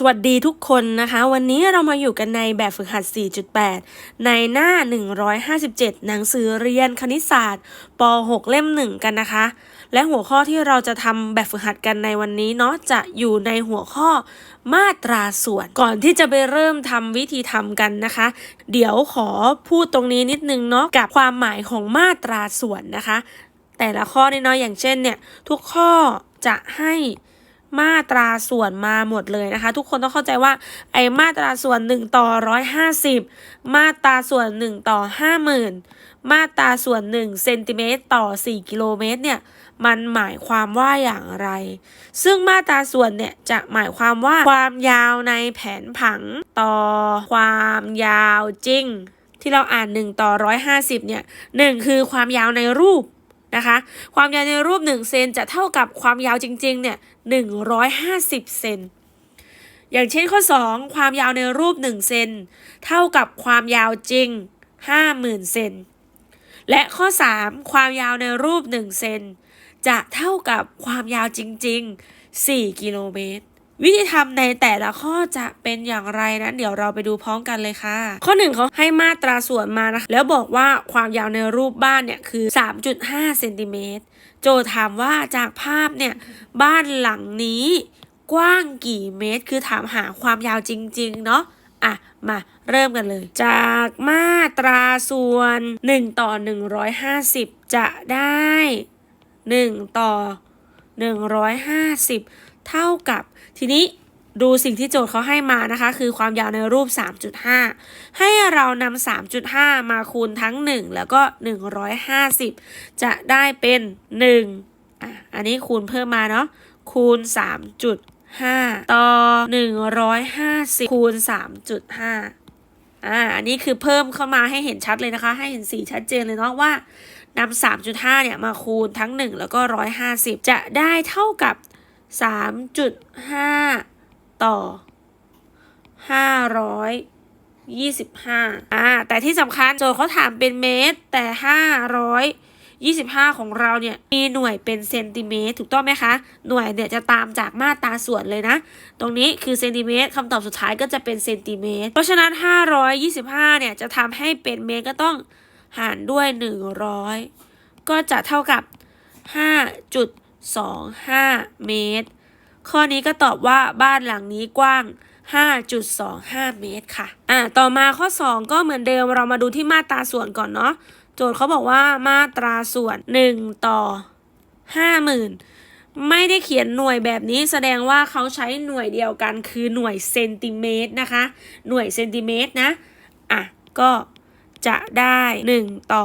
สวัสดีทุกคนนะคะ วันนี้เรามาอยู่กันในแบบฝึกหัด 4.8 ในหน้า 157 หนังสือเรียนคณิตศาสตร์ป .6 เล่ม 1 กันนะคะ และหัวข้อที่เราจะทำแบบฝึกหัดกันในวันนี้เนาะจะอยู่ในหัวข้อมาตราส่วน ก่อนที่จะไปเริ่มทำวิธีทำกันนะคะ เดี๋ยวขอพูดตรงนี้นิดนึงเนาะกับความหมายของมาตราส่วนนะคะ แต่ละข้อนี่เนาะอย่างเช่นเนี่ยทุกข้อจะให้ มาตราส่วนมาหมดเลยนะคะ ทุกคนต้องเข้าใจว่าไอ้มาตราส่วน 1 ต่อ 150 มาตราส่วน 1 ต่อ 50,000 มาตราส่วน 1 เซนติเมตรต่อ 4 กิโลเมตรเนี่ยมันหมายความว่าอย่างไร ซึ่งมาตราส่วนเนี่ยจะหมายความว่าความยาวในแผนผังต่อความยาวจริง ที่เราอ่าน 1 ต่อ 150เนี่ย1คือความยาวในรูป นะคะ ความยาวในรูป 1 เซนจะเท่ากับความยาวจริงๆเนี่ย150 เซน อย่างเช่นข้อ 2 ความยาวในรูป 1 เซนเท่ากับความยาวจริง 50,000 เซน และข้อ 3 ความยาวในรูป 1 เซนจะเท่ากับความยาวจริง ๆ 4 กิโลเมตร วิธีทำในแต่ละข้อจะเป็นอย่างไรนั้นเดี๋ยวเราไปดูพร้อมกันเลยค่ะ ข้อหนึ่งเขาให้มาตราส่วนมานะคะแล้วบอกว่าความยาวในรูปบ้านเนี่ยคือ 3.5เซนติเมตรโจถามว่าจากภาพเนี่ยบ้านหลังนี้กว้างกี่เมตร คือถามหาความยาวจริง ๆ เนาะอะ มาเริ่มกันเลย จากมาตราส่วน 1 ต่อ 150 จะได้ 1 ต่อ 150 เท่ากับ ทีนี้ดูสิ่งที่โจทย์เขาให้มานะคะ คือความยาวในรูป 3.5 ให้เรานำ 3.5 มาคูณทั้ง 1 แล้วก็ 150 จะได้เป็น1อะอันนี้คูณเพิ่มมาเนาะคูณ 3.5 ต่อ 150 คูณ 3.5 อ่าอันนี้คือเพิ่มเข้ามาให้เห็นชัดเลยนะคะ ให้เห็นสีชัดเจนเลยเนาะว่านำ3.5 เนี่ยมาคูณทั้ง 1 แล้วก็ 150 จะได้เท่ากับ 3.5ต่อ525อ่า แต่ที่สำคัญโจทย์เขาถามเป็นเมตร แต่525ของเราเนี่ย มีหน่วยเป็นเซนติเมตร ถูกต้องไหมคะ หน่วยเนี่ยจะตามจากมาตราส่วนเลยนะ ตรงนี้คือเซนติเมตรคำตอบสุดท้ายก็จะเป็นเซนติเมตร เพราะฉะนั้น525เนี่ย จะทำให้เป็นเมตรก็ต้องหารด้วย100ก็จะเท่ากับ 5.25 เมตร ข้อนี้ก็ตอบว่าบ้านหลังนี้กว้าง 5.25 เมตรค่ะ อ่า ต่อมาข้อ 2 ก็เหมือนเดิมเรามาดูที่มาตราส่วนก่อนเนาะ โจทย์เขาบอกว่ามาตราส่วน 1 ต่อ 50,000 ไม่ได้เขียนหน่วยแบบนี้แสดงว่าเขาใช้หน่วยเดียวกันคือหน่วยเซนติเมตรนะคะ หน่วยเซนติเมตรนะ อะ ก็จะได้ 1 ต่อ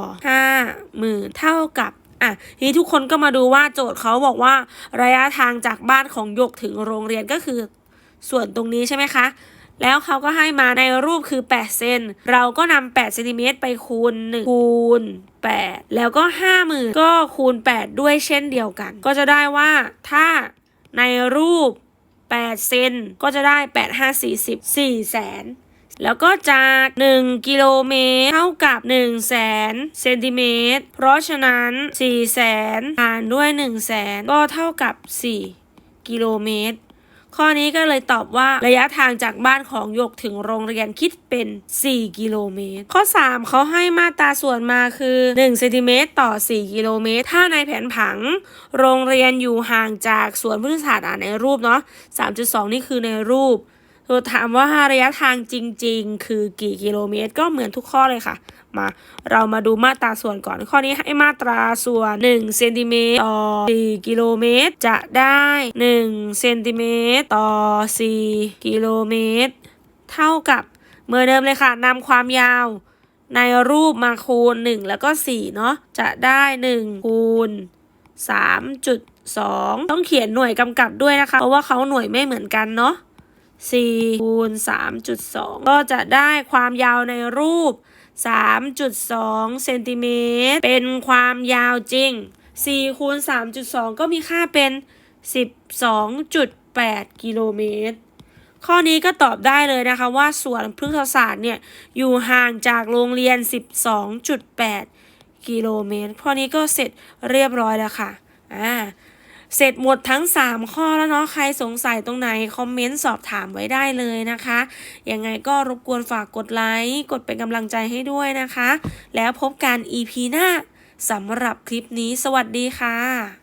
50,000 เท่ากับ อะทีนี้ทุกคนก็มาดูว่าโจทย์เขาบอกว่าระยะทางจากบ้านของหยกถึงโรงเรียนก็คือส่วนตรงนี้ใช่ไหมคะ แล้วเขาก็ให้มาในรูปคือ 8 เซน เราก็นำ8เซนติเมตรไปคูณ 1 คูณ 8 แล้วก็ 50,000 ก็คูณ 8 ด้วยเช่นเดียวกัน ก็จะได้ว่าถ้าในรูป 8 เซน ก็จะได้ 8 5 40 4แสน แล้วก็จาก 1 กิโลเมตรเท่ากับ1แสนเซนติเมตร เพราะฉะนั้น 4 0 0แสนหารด้วย1แสนก็เท่ากับ 4 กิโลเมตร ข้อนี้ก็เลยตอบว่าระยะทางจากบ้านของหยกถึงโรงเรียนคิดเป็น 4 กิโลเมตร ข้อ 3เขาให้มาตราส่วนมาคือ1เซนติเมตรต่อ 4 กิโลเมตร ถ้าในแผนผัง โรงเรียนอยู่ห่างจากสวนพฤกษศาสตร์อ่านในรูปเนาะ3.2 นี่คือในรูป เธอถามว่าระยะทางจริง ๆ คือกี่กิโลเมตร ก็เหมือนทุกข้อเลยค่ะ มา เรามาดูมาตราส่วนก่อน ข้อนี้ให้มาตราส่วน1เซนติเมตรต่อ 4 กิโลเมตร จะได้1เซนติเมตรต่อ 4 กิโลเมตร เท่ากับเหมือนเดิมเลยค่ะนำความยาวในรูปมาคูณ 1 แล้วก็ 4 เนาะจะได้ 1 คูณ 3.2 ต้องเขียนหน่วยกำกับด้วยนะคะ เพราะว่าเขาหน่วยไม่เหมือนกันเนาะ 4คูณ3.2 ก็จะได้ความยาวในรูป 3.2 เซนติเมตร เป็นความยาวจริง 4 คูณ 3.2 ก็มีค่าเป็น 12.8 กิโลเมตร ข้อนี้ก็ตอบได้เลยนะคะว่าสวนพฤกษศาสตร์เนี่ย อยู่ห่างจากโรงเรียน 12.8 กิโลเมตร ข้อนี้ก็เสร็จเรียบร้อยแล้วค่ะ อ่า เสร็จหมดทั้ง 3 ข้อแล้วเนาะ ใครสงสัยตรงไหน คอมเมนต์สอบถามไว้ได้เลยนะคะ ยังไงก็รบกวนฝากกดไลค์ กดเป็นกำลังใจให้ด้วยนะคะ แล้วพบกัน EP หน้าสำหรับคลิปนี้ สวัสดีค่ะ